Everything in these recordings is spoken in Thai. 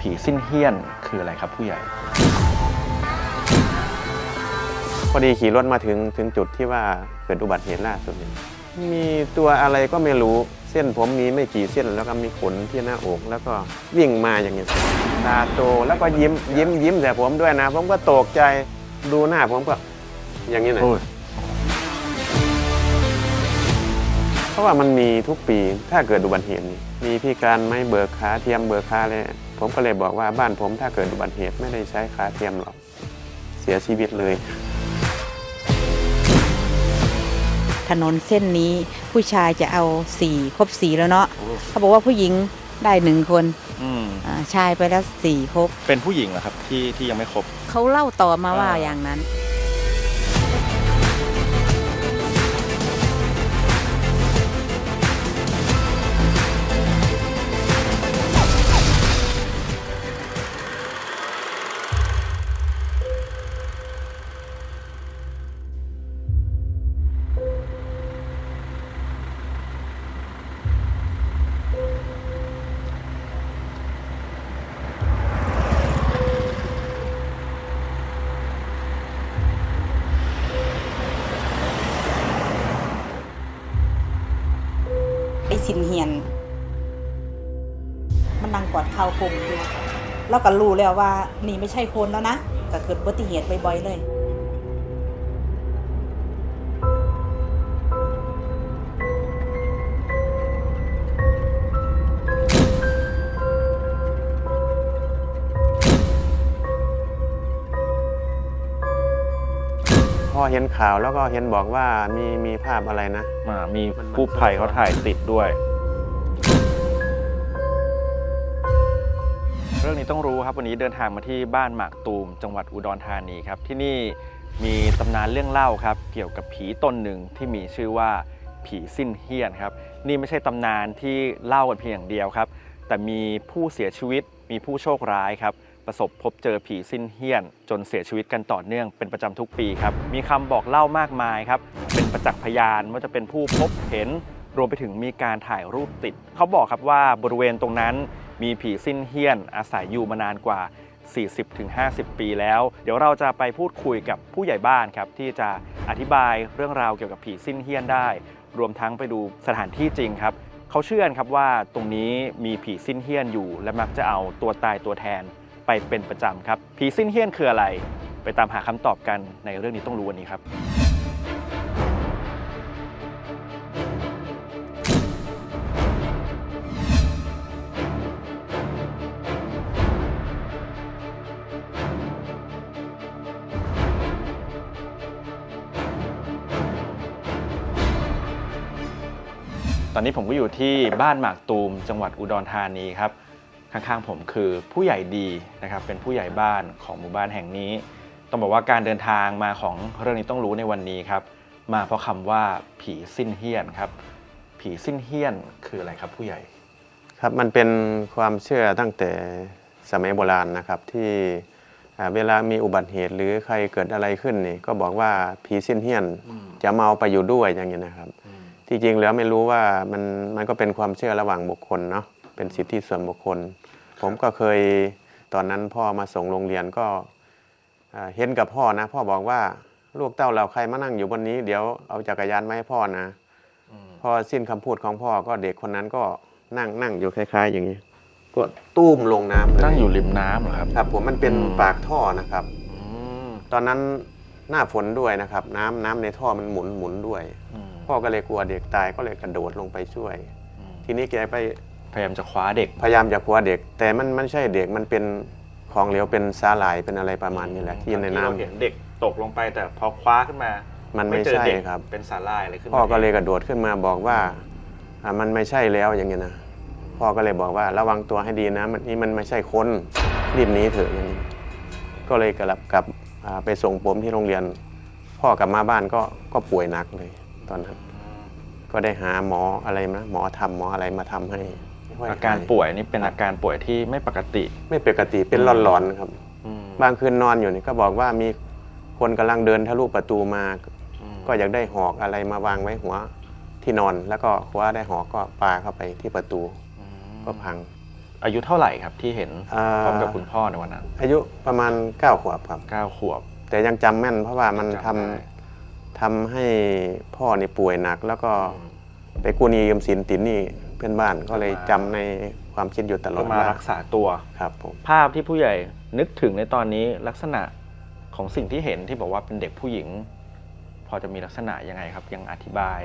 ผีสิ้นเฮี้ยนคืออะไรครับผู้ใหญ่ พอดีขี่รถมาถึงถึงจุดที่ว่าเกิดอุบัติเหตุล่าสุดเนี่ยมีตัวอะไรก็ไม่รู้เส้นผมมีไม่กี่เส้นแล้วก็มีขนที่หน้าอกแล้วก็วิ่งมาอย่างเงี้ยตาโตแล้วก็ยิ้มยิ้มยิ้มแต่ผมด้วยนะ ผมก็ตกใจดูหน้าผมก็อย่างนี้นะโอ้ยเพราะว่ามันมีทุกปีถ้าเกิดอุบัติเหตุนี่ มีพิการไหม่เบิกขาเทียมเบิกขาเลยผมก็เลยบอกว่าบ้านผมถ้าเกิดอุบัติเหตุไม่ได้ใช้ขาเทียมหรอกเสียชีวิตเลย ถนนเส้นนี้ผู้ชายจะเอาสี่ครบสี่แล้วเนาะเขาบอกว่าผู้หญิงได้หนึ่งคนอืมอ่าชายไปแล้วสี่ครบเป็นผู้หญิงเหรอครับที่ที่ยังไม่ครบ เขาเล่าต่อมาว่าอ่าอย่างนั้นินเฮียน มันนั่งกอดเข่าคมอยู่แล้วก็รู้แล้วว่านี่ไม่ใช่คนแล้วนะก็เกิดอุบัติเหตุบ่อยๆเลย อเห็นข่าวแล้วก็เห็นบอกว่ามีมีภาพอะไรนะอ่ามีกู้ภัยเขาถ่ายติดด้วย เรื่องนี้ต้องรู้ครับวันนี้เดินทางมาที่บ้านหมากตูม จังหวัดอุดรธานีครับ ที่นี่มีตำนานเรื่องเล่าครับ เกี่ยวกับผีตนหนึ่งที่มีชื่อว่าผีสิ้นเฮี้ยนครับ นี่ไม่ใช่ตำนานที่เล่ากันเพียงอย่างเดียวครับ แต่มีผู้เสียชีวิตมีผู้โชคร้ายครับ ประสบพบเจอผีสิ้นเฮี้ยน จนเสียชีวิตกันต่อเนื่องเป็นประจำทุกปีครับ มีคำบอกเล่ามากมายครับ เป็นประจักษ์พยานว่าจะเป็นผู้พบเห็น รวมไปถึงมีการถ่ายรูปติด เขาบอกครับว่าบริเวณตรงนั้นมีผีสิ้นเฮี้ยน อาศัยอยู่มานานกว่า 40-50 ปีแล้ว เดี๋ยวเราจะไปพูดคุยกับผู้ใหญ่บ้านครับที่จะอธิบายเรื่องราวเกี่ยวกับผีสิ้นเฮี้ยนได้ รวมทั้งไปดูสถานที่จริงครับเขาเชื่อครับว่าตรงนี้มีผีสิ้นเฮี้ยนอยู่ และมักจะเอาตัวตายตัวแทน ไปเป็นประจำครับ ผีสิ้นเฮี้ยนคืออะไร ไปตามหาคำตอบกันในเรื่องนี้ต้องรู้วันนี้ครับตอนนี้ผมก็อยู่ที่บ้านหมากตูมจังหวัดอุดรธานีครับ ข้างๆผมคือผู้ใหญ่ดีนะครับเป็นผู้ใหญ่บ้านของหมู่บ้านแห่งนี้ ต้องบอกว่าการเดินทางมาของเรื่องนี้ต้องรู้ในวันนี้ครับ มาเพราะคำว่าผีสิ้นเฮี้ยนครับ ผีสิ้นเฮี้ยนคืออะไรครับผู้ใหญ่ครับมันเป็นความเชื่อตั้งแต่สมัยโบราณนะครับที่อ่าเวลามีอุบัติเหตุหรือใครเกิดอะไรขึ้นนี่ก็บอกว่าผีสิ้นเฮี้ยนจะมาเอาไปอยู่ด้วยอย่างนี้นะครับ ที่จริงแล้วไม่รู้ว่ามันมันก็เป็นความเชื่อระหว่างบุคคลเนาะเป็นสิทธิส่วนบุคคล ผมก็เคยตอนนั้นพ่อมาส่งโรงเรียนก็อ่าเห็นกับพ่อนะ พ่อบอกว่าลูกเต้าเราใครมานั่งอยู่บนนี้เดี๋ยวเอาจักรยานมาให้พ่อนะพอสิ้นคำพูดของพ่อก็เด็กคนนั้นก็นั่งนั่งอยู่คล้าย ๆ อย่างนี้ก็ตุ้มลงน้ำเลยนั่งอยู่ริมน้ำเหรอครับครับ ผมมันเป็นอืมปากท่อนะครับอืมตอนนั้นหน้าฝนด้วยนะครับ น้ำน้ำในท่อมันหมุนหมุนด้วยอืมพ่อก็เลยกลัวเด็กตายก็เลยกระโดดลงไปช่วยอืมทีนี้แกไป พยายามจะคว้าเด็ก พยายามจะคว้าเด็ก แต่มันมันไม่ใช่เด็กมันเป็นของเหลวเป็นสาหร่ายเป็นอะไรประมาณนี้แหละที่ในน้ำ เราเห็นเด็กตกลงไปแต่พอคว้าขึ้นมามันไม่เจอใช่เด็กครับ เป็นสาลายอะไรขึ้นมาพ่อก็เลยกระโดดขึ้นมาบอกว่าอ่ามันไม่ใช่แล้วอย่างเงี้ยนะพ่อก็เลยบอกว่าระวังตัวให้ดีนะมันนี่มันไม่ใช่คนรีบหนีเถอะอย่างนี้ ก็เลยกลับกลับอ่าไปส่งผมที่โรงเรียน พ่อกลับมาบ้านก็ก็ป่วยหนักเลย ตอนนั้น ก็ได้หาหมออะไรนะหมอทำหมออะไรมาทำให้ค่ย อาการหยป่วยนี่เป็นอาการป่วยที่ไม่ปกติ ไม่ปกติเป็นหลอนๆครับอืมบางคืนนอนอยู่นี่ก็บอกว่ามีคนกำลังเดินทะลุประตูมาอืมก็อยากได้หอกอะไรมาวางไว้หัวที่นอนแล้วก็คว้าได้หอกก็ปาเข้าไปที่ประตูอืมก็พัง อายุเท่าไหร่ครับที่เห็นอ่าพร้อมกับคุณพ่อในวันนั้น อายุประมาณ9ขวบครับเก้าขวบ แต่ยังจำแม่นเพราะว่ามันทำจำได้ทำให้พ่อนี่ป่วยหนักแล้วก็ ไปกู้หนี้ยืมสินติดหนี้เพื่อนบ้านก็เลยจำในความคิดอยู่ตลอก็ดมาว่ารักษาตัว ครับผม ภาพที่ผู้ใหญ่นึกถึงในตอนนี้ลักษณะของสิ่งที่เห็นที่บอกว่าเป็นเด็กผู้หญิง พอจะมีลักษณะยังไงครับ ยังอธิบาย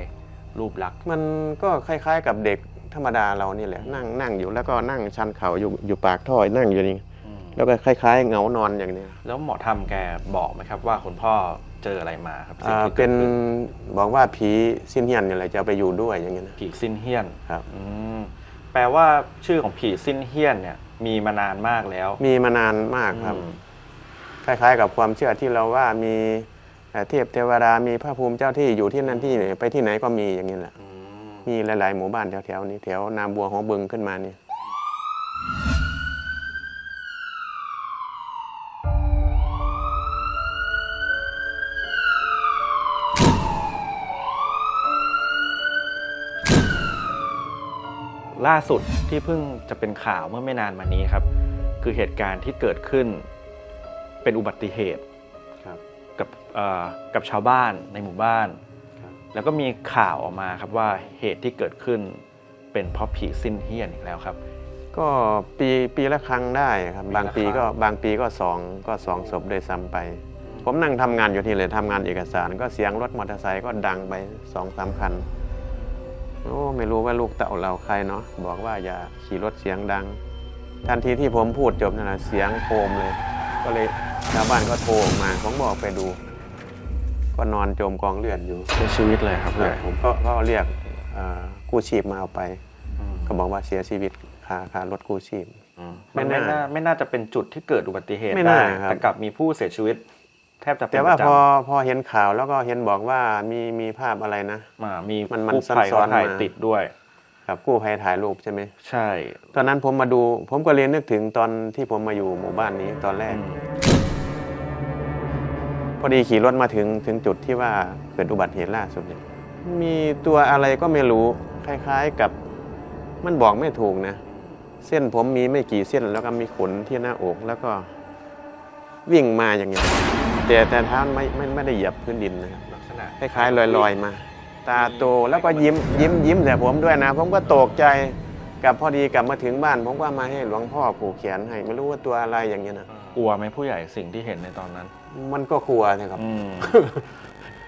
รูปลักษณ์มันก็คล้ายๆ กับเด็กธรรมดาเรานี่แหละนั่งนั่งอยู่แล้วก็นั่งชันเข่าอยู่อยู่ปากท่อยนั่งอยู่นี่แล้วก็คล้ายๆเหงานอนอย่างเนี้ยแล้วหมอทำแกบอกไหมครับว่าคุณพ่อ เจออะไรมาครับสิ่งอ่าที่เป็นกิดขึ้บอกว่าผีสิ้นเฮียนนี่แหละจะเอาไปอยู่ด้วยอย่างเงี้ยนะ ผีสิ้นเฮี้ยนครับ อืมแปลว่าชื่อของผีสิ้นเฮี้ยนเนี่ย มีมานานมากแล้วมีมานานมากครับ อืมคล้ายๆ กับความเชื่อที่เราว่ามีเอ่อเทพเทวดามีพระภูมิเจ้าที่อยู่ที่นั่นที่ไหนไปที่ไหนก็มีอย่างนี้แหละ อืมมีหลายๆหมู่บ้านแถวๆนี้แถวนาบัวของบึงขึ้นมานี่ ล่าสุดที่เพิ่งจะเป็นข่าวเมื่อไม่นานมานี้ครับ คือเหตุการณ์ที่เกิดขึ้นเป็นอุบัติเหตุครับกับเอ่อกับชาวบ้านในหมู่บ้านครับแล้วก็มีข่าวออกมาครับว่าเหตุที่เกิดขึ้นเป็นเพราะผีสิ้นเฮี้ยนอีกแล้วครับ ก็ปีปีละครั้งได้ครับปีละบางปีครั้งก็บางปีก็สองก็สองศพด้วยซ้ำไป ผมนั่งทำงานอยู่ที่เลยทำงานเอกสาร ก็เสียงรถมอเตอร์ไซค์ก็ดังไปสองสามคัน โอ้ไม่รู้ว่าลูกเต่าเราใครเนาะบอกว่าอย่าขี่รถเสียงดัง ทันทีที่ผมพูดจบนั่นแหละเสียงโครมเลย ก็เลยชาวบ้านก็โทรออกมาผมบอกไปดู ก็นอนจมกองเลือดอยู่เสียชีวิตเลยครับคเลรับยผมก็ก็เรียกเอ่อกู้ชีพมาเอาไป ก็บอกว่าเสียชีวิตคาคารถกู้ชีพไม่มันไม่น่าน่าไม่น่าจะเป็นจุดที่เกิดอุบัติเหตุไม่ได้น่าครับแต่กลับมีผู้เสียชีวิตแทบจะเป็นแต่ว่าประจำพอพอเห็นข่าวแล้วก็เห็นบอกว่ามีมีภาพอะไรนะ มามีมันมันกู้ภัยซ้อนเขาถ่ายมาติดด้วย กับกู้ภัยถ่ายรูปใช่ไหมใช่ตอนนั้นผมมาดู ผมก็เรียนนึกถึงตอนที่ผมมาอยู่หมู่บ้านนี้ตอนแรกอืมพอดีขี่รถมาถึงถึงจุดที่ว่าเกิดอุบัติเหตุล่าสุดเนี่ยมีตัวอะไรก็ไม่รู้คล้าย ๆกับ มันบอกไม่ถูกนะ เส้นผมมีไม่กี่เส้นแล้วก็มีขนที่หน้าอกแล้วก็ วิ่งมาอย่างเงี้ย แต่แต่เท้าไม่ไม่ไม่ได้เหยียบพื้นดินนะครับลักษณะคล้ายๆลอยๆมา ตาโตแล้วก็ยิ้มยิ้มยิ้มแต่ผมด้วยนะ ผมก็ตกใจกลับพอดีกลับมาถึงบ้าน ผมก็มาให้หลวงพ่อผูกแขนให้ไม่รู้ว่าตัวอะไรอย่างเงี้ยนะกลัวไหมผู้ใหญ่สิ่งที่เห็นในตอนนั้นมันก็กลัวนะครับ อืม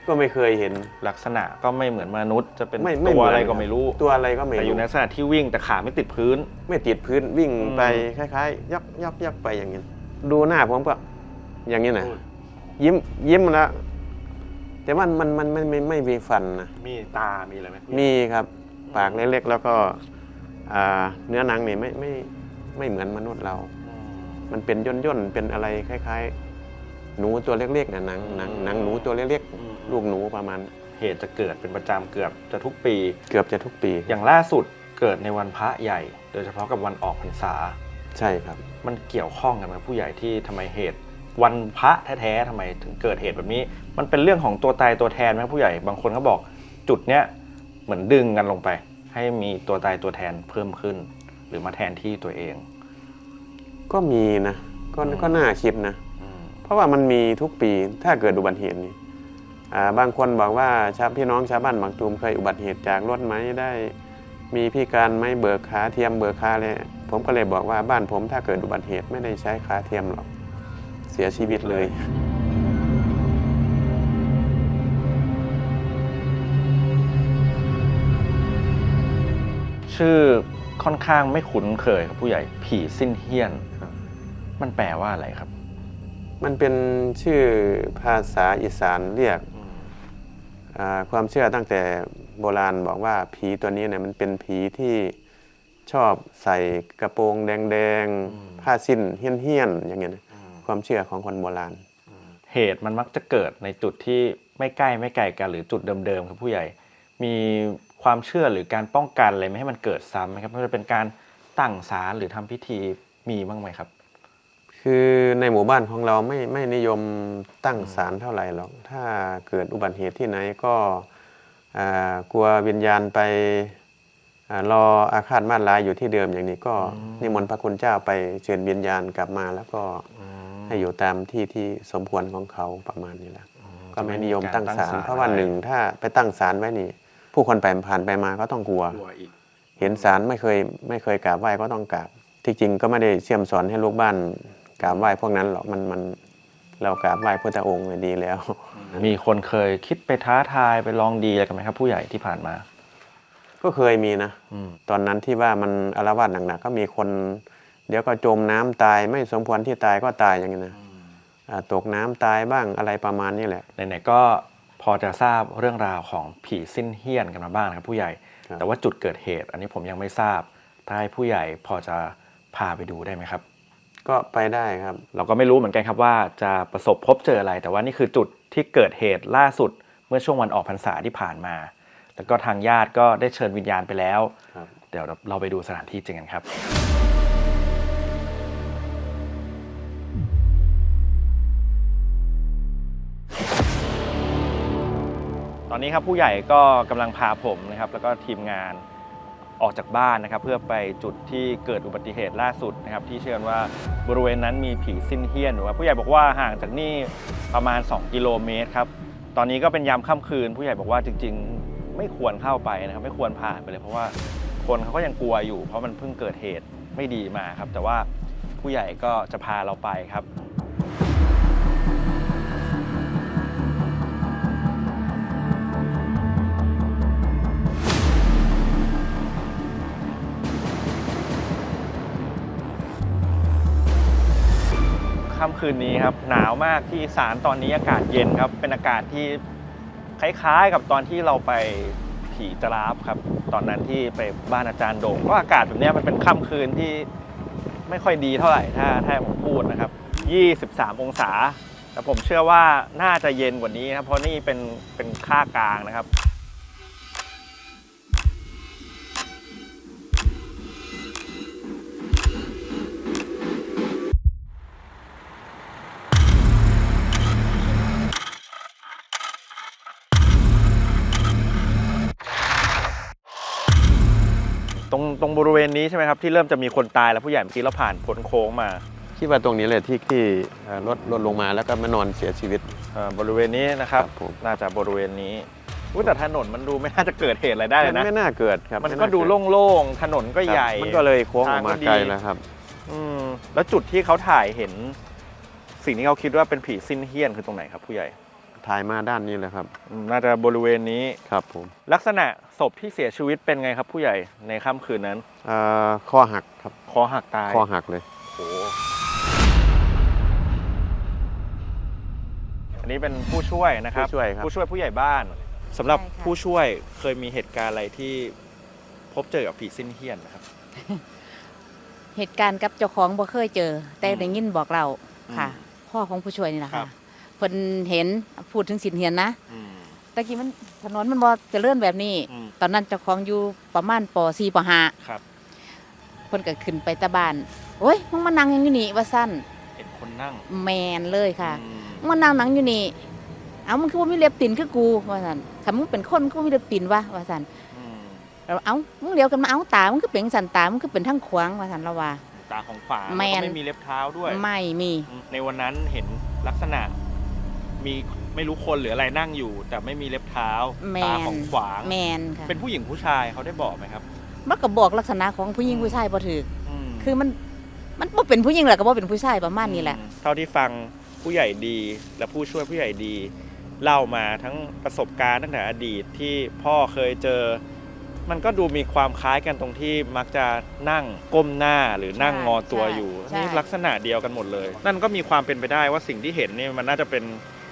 ก็ไม่เคยเห็น ลักษณะก็ไม่เหมือนมนุษย์จะเป็นไม่ไม่ตัวเหมือนอะไรก็ไม่รู้ ตัวอะไรก็ไม่แต่อรู้ยู่ในลักษณะที่วิ่งแต่ขาไม่ติดพื้น ไม่ติดพื้นวิ่งอืมไปคล้ายๆยักยักยักไปอย่างเงี้ยดูหน้าผมก็อย่างนี้นะ ยิ้มยิ้มแล้วแต่ว่ามันมันมันไม่ไม่มีฟันนะมีตา มีอะไรไหมมีครับ ปากเล็กๆแล้วก็อ่าเนื้อหนังนี่ไม่ไม่ไม่เหมือนมนุษย์เรา มันเป็นย่นย่นๆเป็นอะไรคล้าย ๆ หนูตัวเล็กๆนะหนังหนังหนังหนูตัวเล็กๆลูกหนูประมาณ เหตุจะเกิดเป็นประจำเกือบจะทุกปี เกือบจะทุกปี อย่างล่าสุดเกิดในวันพระใหญ่ โดยเฉพาะกับวันออกพรรษา ใช่ครับ มันเกี่ยวข้องกันไหมผู้ใหญ่ที่ทำไมเหตุ วันพระแท้ๆทำไมถึงเกิดเหตุแบบนี้ มันเป็นเรื่องของตัวตายตัวแทนไหมผู้ใหญ่บางคนเขาบอกจุดเนี้ยเหมือนดึงกันลงไป ให้มีตัวตายตัวแทนเพิ่มขึ้น หรือมาแทนที่ตัวเอง ก็มีนะก็อืมก็น่าคิดนะเพราะว่ามันมีทุกปีถ้าเกิดอุบัติเหตุนี่อ่าบางคนบอกว่าชาวพี่น้องชาวบ้านบางตูมเคยอุบัติเหตุจากรถไหมได้มีพิการไหมเบิกขาเทียมเบิกขาเลยผมก็เลยบอกว่าบ้านผมถ้าเกิดอุบัติเหตุไม่ได้ใช้ขาเทียมหรอกเสียชีวิตเลยชื่อค่อนข้างไม่คุ้นเคยครับผู้ใหญ่ผีสิ้นเฮี้ยนครับมันแปลว่าอะไรครับ มันเป็นชื่อภาษาอีสานเรียกอ่าความเชื่อตั้งแต่โบราณบอกว่าผีตัวนี้เนี่ยมันเป็นผีที่ชอบใส่กระโปรงแดงอืมๆผ้าสิ้นเฮี้ยนๆอย่างเงี้ยนะ ความเชื่อของคนโบราณ เหตุมันมักจะเกิดในจุดที่ไม่ใกล้ไม่ไกลกันหรือจุดเดิมๆครับผู้ใหญ่ มีความเชื่อหรือการป้องกันอะไรไม่ให้มันเกิดซ้ำไหมครับไม่ว่าจะเป็นการตั้งศาลหรือทำพิธีมีบ้างไหมครับ คือในหมู่บ้านของเราไม่ไม่นิยมตั้งศาลเท่าไหร่หรอกถ้าเกิดอุบัติเหตุที่ไหนก็อ่ากลัววิญญาณไปอ่ารออาฆาตมาตร้ายอยู่ที่เดิมอย่างนี้ก็อืมนิมนต์พระคุณเจ้าไปเชิญวิญญาณกลับมาแล้วก็ ให้อยู่ตามที่ที่สมควรของเขาประมาณนี้แหละก็ไม่นิยมตั้งศาลเพราะว่าหนึ่งถ้าไปตั้งศาลไว้นี่ ผู้คนไปผ่านไปมาก็ต้องกลัวกลัวอีกเห็นศาลไม่เคยไม่เคยกราบไหว้ก็ต้องกราบ ที่จริงก็ไม่ได้เสี่ยมสอนให้ลูกบ้านกราบไหว้พวกนั้นหรอกมันมันเรากราบไหว้พุทธองค์เนี่ยดีแล้ว มีคนเคยคิดไปท้าทายไปลองดีอะไรกันไหมครับ ผู้ใหญ่ที่ผ่านมา ก็เคยมีนะอืมตอนนั้นที่ว่ามันอารวาสหนักๆก็มีคน เดี๋ยวก็จมน้ำตายไม่สมควรที่ตายก็ตายอย่างนี้นะอ่าตกน้ำตายบ้างอะไรประมาณนี้แหละไหนๆก็พอจะทราบเรื่องราวของผีสิ้นเฮี้ยนกันมาบ้างนะครับผู้ใหญ่ครับแต่ว่าจุดเกิดเหตุ อันนี้ผมยังไม่ทราบ ถ้าให้ผู้ใหญ่พอจะพาไปดูได้ไหมครับ ก็ไปได้ครับ เราก็ไม่รู้เหมือนกันครับว่าจะประสบพบเจออะไร แต่ว่านี่คือจุดที่เกิดเหตุล่าสุดเมื่อช่วงวันออกพรรษาที่ผ่านมา แล้วก็ทางญาติก็ได้เชิญวิญญาณไปแล้วครับเดี๋ยวเราไปดูสถานที่จริงกันครับ อนนี้ครับผู้ใหญ่ก็กำลังพาผมนะครับแล้วก็ทีมงานออกจากบ้านนะครับ เพื่อไปจุดที่เกิดอุบัติเหตุล่าสุดนะครับ ที่เชื่อกันว่าบริเวณนั้นมีผีสิ้นเฮี้ยนหรือว่าผู้ใหญ่บอกว่าห่างจากนี่ประมาณ 2 กิโลเมตรครับตอนนี้ก็เป็นยามค่ำคืน ผู้ใหญ่บอกว่าจริง ๆ ไม่ควรเข้าไปนะครับ ไม่ควรผ่านไปเลย เพราะว่าคนเขาก็ยังกลัวอยู่ เพราะมันเพิ่งเกิดเหตุไม่ดีมาครับ แต่ว่าผู้ใหญ่ก็จะพาเราไปครับ ค่ำคืนนี้ครับหนาวมากที่อีสารตอนนี้อากาศเย็นครับ เป็นอากาศที่คล้ายๆกับตอนที่เราไปผีจราฟครับ ตอนนั้นที่ไปบ้านอาจารย์โด่งก็อากาศแบบนี้มันเป็นค่ำคืนที่ไม่ค่อยดีเท่าไหร่ถ้าถ้าผมพูดนะครับ 23 องศา แต่ผมเชื่อว่าน่าจะเย็นกว่านี้นะครับเพราะนี่เป็นเป็นค่ากลางนะครับ ตรงตรงบริเวณนี้ใช่ไหมครับที่เริ่มจะมีคนตายแล้วผู้ใหญ่เมื่อกี้เราผ่านพ้นโค้งมาคิดว่าตรงนี้เลยที่ที่เอ่อรถรถลงมาแล้วก็มานอนเสียชีวิตเอ่อบริเวณนี้นะครับครับผมน่าจะบริเวณนี้อุ๊ยแต่ถนนมันดูไม่น่าจะเกิดเหตุอะไรได้เลยนะไม่น่าเกิดครับมันไาก็ดูเดโล่งๆถนนก็ครับใหญ่มันก็เลยโค้งออกมาทางก็ดีไกลแล้วครับอืมแล้วจุดที่เขาถ่ายเห็น สิ่งที่เขาคิดว่าเป็นผีสิ้นเฮี้ยนคือตรงไหนครับผู้ใหญ่ ถ่ายมาด้านนี้เลยครับอืมน่าจะบริเวณนี้ครับผมลักษณะศพที่เสียชีวิตเป็นไงครับผู้ใหญ่ในค่ำคืนนั้นเอ่อข้อหักครับคอหักตายข้อหักเลยโอ้โหอันนี้เป็นผู้ช่วยนะครับ ผู้ช่วยครับ ผู้ช่วยผู้ใหญ่บ้านสำหรับใช่ค่ะ ผู้ช่วยเคยมีเหตุการณ์อะไรที่พบเจอกับผีสิ้นเฮี้ยนนะครับ เหตุการณ์กับเจ้าของบ่เคยเจอ แต่อืมได้ยินบอกเราค่ะอืมพ่อของผู้ช่วยนี่แหละครัค่ะบ เพิ่นเห็นพูดถึงสินเหียนนะอืม ตะกี้มันถนนมันบ่เจริญแบบนี้ อืม ตอนนั้นเจ้าของอยู่ประมาณป .4 ปครับ .5 เพิ่นก็ขึ้นไปตะบ้านโอ้ยมึงมานั่งอยู่นี่ว่าซั่นเห็นคนนั่งแมนเลยค่ะ อืมมึงมานั่งหนังอยู่นี่ เอ้ามึงคือบ่มีเล็บตีนคือกูว่าซั่นถ้ามึงเป็นคนมึงก็บ่มีเล็บตีนวะว่าซั่นอืมเราเอ้ามึงเลี้ยวกันมาเอ้าตามึงคือเป็นสันตามึงคือเป็นทั้งขวางว่าซั่นเราว่า ตาของขวาแมนแล้วก็ไม่มีเล็บเท้าด้วยไม่มี อืมในวันนั้นเห็นลักษณะ มีไม่รู้คนหรืออะไรนั่งอยู่ แต่ไม่มีเล็บเท้าแมตานของขวาง แมนค่ะเป็นผู้หญิงผู้ชายเขาได้บอกไหมครับ มันก็บอกลักษณะของผู้หญิงผู้ชายบ่ถูกมคือมันมันบ่เป็นผู้หญิงแหละก็บ่เป็นผู้ชายประมาณนี้แหละ อืมเท่าที่ฟังผู้ใหญ่ดีและผู้ช่วยผู้ใหญ่ดี เล่ามาทั้งประสบการณ์ตั้งแต่อดีตที่พ่อเคยเจอ มันก็ดูมีความคล้ายกันตรงที่มักจะนั่งก้มหน้าหรือนั่งใช่งอตัวใช่อยู่ใช่ นี่ลักษณะเดียวกันหมดเลย นั่นก็มีความเป็นไปได้ว่าสิ่งที่เห็นนี่มันน่าจะเป็น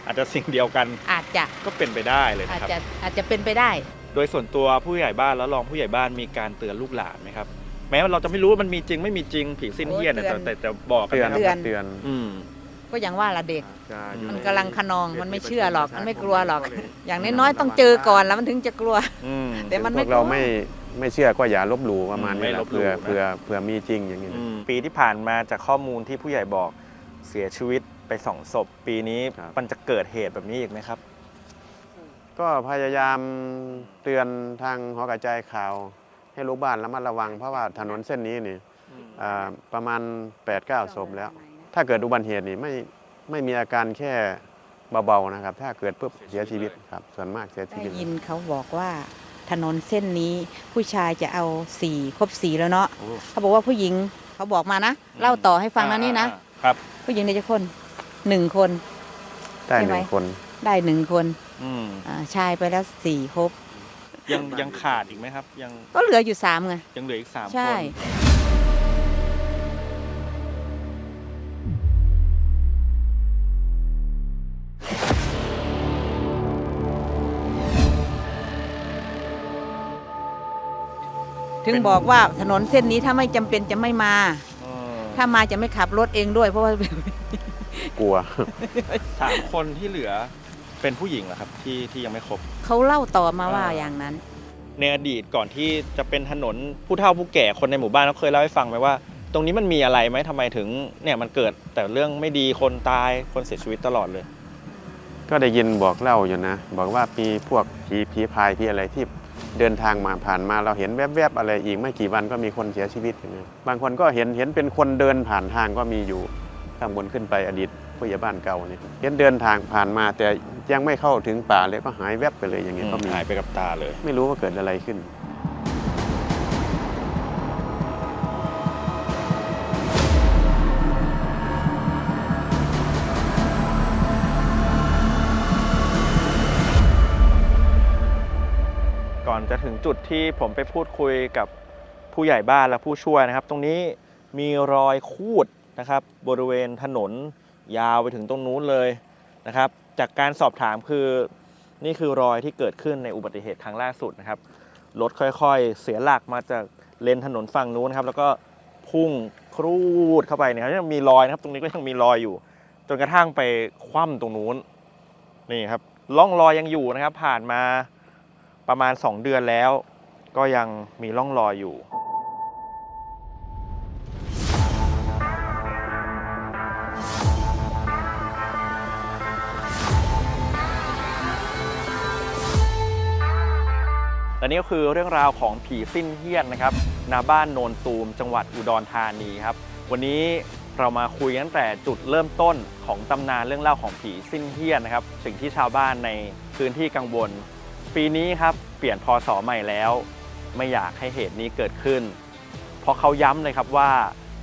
อาจจะสิ่งเดียวกันอาจจะก็เป็นไปได้เลยอาจนะครับ จะอาจจะเป็นไปได้ โดยส่วนตัวผู้ใหญ่บ้านและรองผู้ใหญ่บ้านมีการเตือนลูกหลานไหมครับ แม้ว่าเราจะไม่รู้ว่ามันมีจริงไม่มีจริงผีสิ้นเฮี้ยนเนี่ยโอ้แต่เตือนแต่แต่บอกกันเตือนนะคเตืรับอน เตือนอืม ก็อย่างว่าละเด็กจะอยู่มันในกำลังขนองมันไม่เชื่อหรอกมันไม่กลัวหรอกก็เลยอย่างน้อยๆต้องเจอก่อนแล้วมันถึงจะกลัว อืม แต่มันพไม่วกเรากลัว ไม่ไม่เชื่อก็อย่าลบหลู่ประมาณไม่นี้แหลละบหลู่เผื่อนะเผื่อเผื่อมีจริงอย่างนี้อืมปีที่ผ่านมาจากข้อมูลที่ผู้ใหญ่บอกเสียชีวิต ไปสองศพปีนี้มันจะเกิดเหตุแบบนี้อีกไหมครับ ก็พยายามเตือนทางหอกระจายข่าว ให้ลูกบ้านระมัดระวังเพราะว่าถนนเส้นนี้นี่อ่าประมาณ 8-9ศพแล้ว ถ้าเกิดอุบัติเหตุนี่ไม่ไม่มีอาการแค่เบาๆนะครับ ถ้าเกิดปุ๊บเสียชีวิตครับ ส่วนมากเสียชีได้วิตยินเขาบอกว่าถนนเส้นนี้ผู้ชายจะเอาสีครบสีแล้วเนาะโอ้ เขาบอกว่าผู้หญิงเขาบอกมานะ เล่าต่อให้ฟังนะนี่นะอ่าครับ ผู้หญิงได้จะคน หนึ่งคน ได้หใช่ไหมนึ่งคน ได้หนึ่งคนอืมอ่าชายไปแล้วสี่ครบ ยังยังขาดอีกไหมครับ ยังก็เหลืออยู่สามไง ยังเหลืออีกสามคน ใช่ ถึงบอกว่าถนนเส้นนี้ถ้าไม่จำเป็นจะไม่มาเออถ้ามาจะไม่ขับรถเองด้วย เพราะว่า กลัว สามคนที่เหลือเป็นผู้หญิงเหรอครับที่ที่ยังไม่ครบ เขาเล่าต่อมาว่าอ่าอย่างนั้น ในอดีตก่อนที่จะเป็นถนนผู้เฒ่าผู้แก่คนในหมู่บ้านเขาเคยเล่าให้ฟังไหมว่า ตรงนี้มันมีอะไรไหมทำไมถึงเนี่ยมันเกิดแต่เรื่องไม่ดีคนตายคนเสียชีวิตตลอดเลย ก็ได้ยินบอกเล่าอยู่นะ บอกว่ามีพวกผีผีพายผีอะไรที่เดินทางมาผ่านมาเราเห็นแวบๆอะไรอีกไม่กี่วันก็มีคนเสียชีวิตอย่างเงี้ยบางคนก็เห็นเห็นเป็นคนเดินผ่านทางก็มีอยู่ข้างบนขึ้นไปอดีต ผู้ใหญ่บ้านเก่าเนี่ยเห็นเดินทางผ่านมาแต่ยังไม่เข้าถึงป่าเลยก็หายแวบไปเลยอย่างเงี้ยก็มีหายไปกับตาเลย ไม่รู้ว่าเกิดอะไรขึ้นก่อนจะถึงจุดที่ผมไปพูดคุยกับผู้ใหญ่บ้านและผู้ช่วยนะครับ ตรงนี้มีรอยคูดนะครับ บริเวณถนน ยาวไปถึงตรงนู้นเลยนะครับ จากการสอบถามคือนี่คือรอยที่เกิดขึ้นในอุบัติเหตุครั้งล่าสุดนะครับรถค่อยๆ เสียหลักมาจากเลนถนนฝั่งนู้นครับ แล้วก็พุ่งครูดเข้าไปเนี่ยยังมีรอยนะครับ ตรงนี้ก็ยังมีรอยอยู่ จนกระทั่งไปคว่ำตรงนู้นนี่ครับร่องรอยยังอยู่นะครับ ผ่านมาประมาณ 2 เดือนแล้ว ก็ยังมีร่องรอยอยู่ และนี่ก็คือเรื่องราวของผีสิ้นเฮี้ยนนะครับณบ้านโนนตูม จังหวัดอุดรธานีครับ วันนี้เรามาคุยตั้งแต่จุดเริ่มต้นของตำนานเรื่องเล่าของผีสิ้นเฮี้ยนนะครับ สิ่งที่ชาวบ้านในพื้นที่กังวล ปีนี้ครับเปลี่ยนพศใหม่แล้ว ไม่อยากให้เหตุนี้เกิดขึ้น เพราะเขาย้ำเลยครับว่า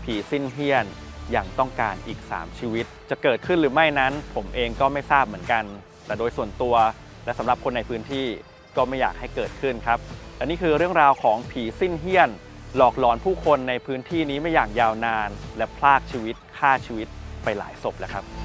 ผีสิ้นเฮี้ยนยังต้องการอีก 3 ชีวิต จะเกิดขึ้นหรือไม่นั้น ผมเองก็ไม่ทราบเหมือนกัน แต่โดยส่วนตัวและสำหรับคนในพื้นที่ ก็ไม่อยากให้เกิดขึ้นครับและนี่คือเรื่องราวของผีสิ้นเฮี้ยน หลอกหลอนผู้คนในพื้นที่นี้มาอย่างยาวนาน และพลากชีวิตฆ่าชีวิตไปหลายศพแล้วครับ